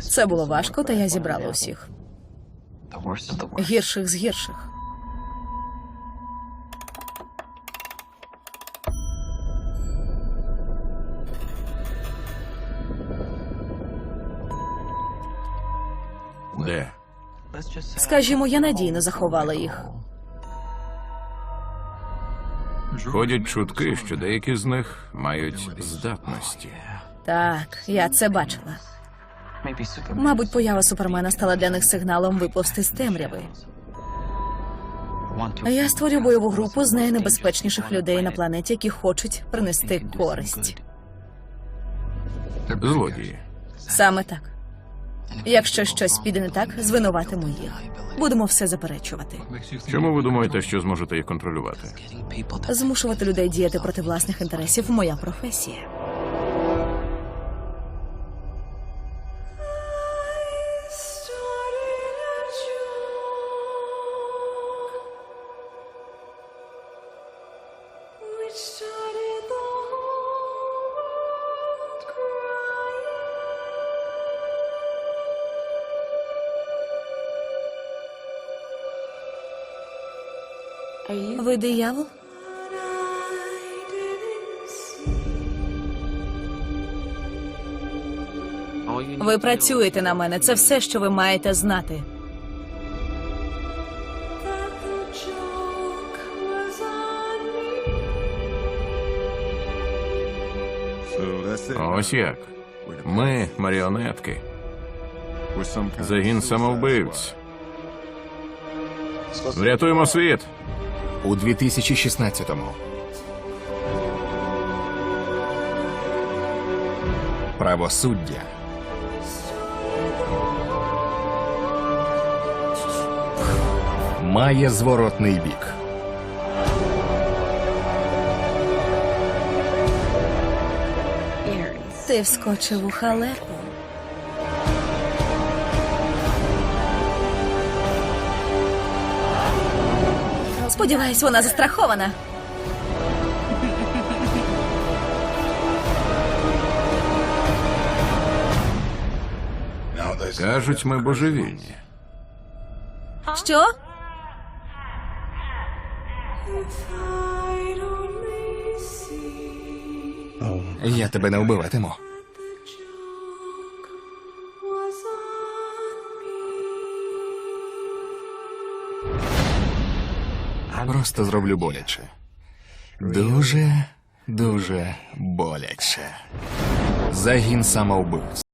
Це було важко, та я зібрала усіх. Гірших з гірших. Де? Скажімо, я надійно заховала їх. Ходять чутки, що деякі з них мають здатності. Так, я це бачила. Мабуть, поява супермена стала для них сигналом виповзти з темряви. Я створю бойову групу з найнебезпечніших людей на планеті, які хочуть принести користь. Злодії. Саме так. Якщо щось піде не так, звинуватиму їх. Будемо все заперечувати. Чому ви думаєте, що зможете їх контролювати? Змушувати людей діяти проти власних інтересів моя професія. Ви диявол? Ви працюєте на мене. Це все, що ви маєте знати. Ось як. Ми маріонетки. Загін самовбивць. Врятуємо світ. у 2016-му. Правосуддя. Має зворотний бік. Ти вскочив у халепу. Сподіваюсь, вона застрахована. Кажуть, ми божевільні. Що? Я тебе не вбиватиму. Просто зроблю боляче. Дуже, дуже боляче. Загін самовбивць.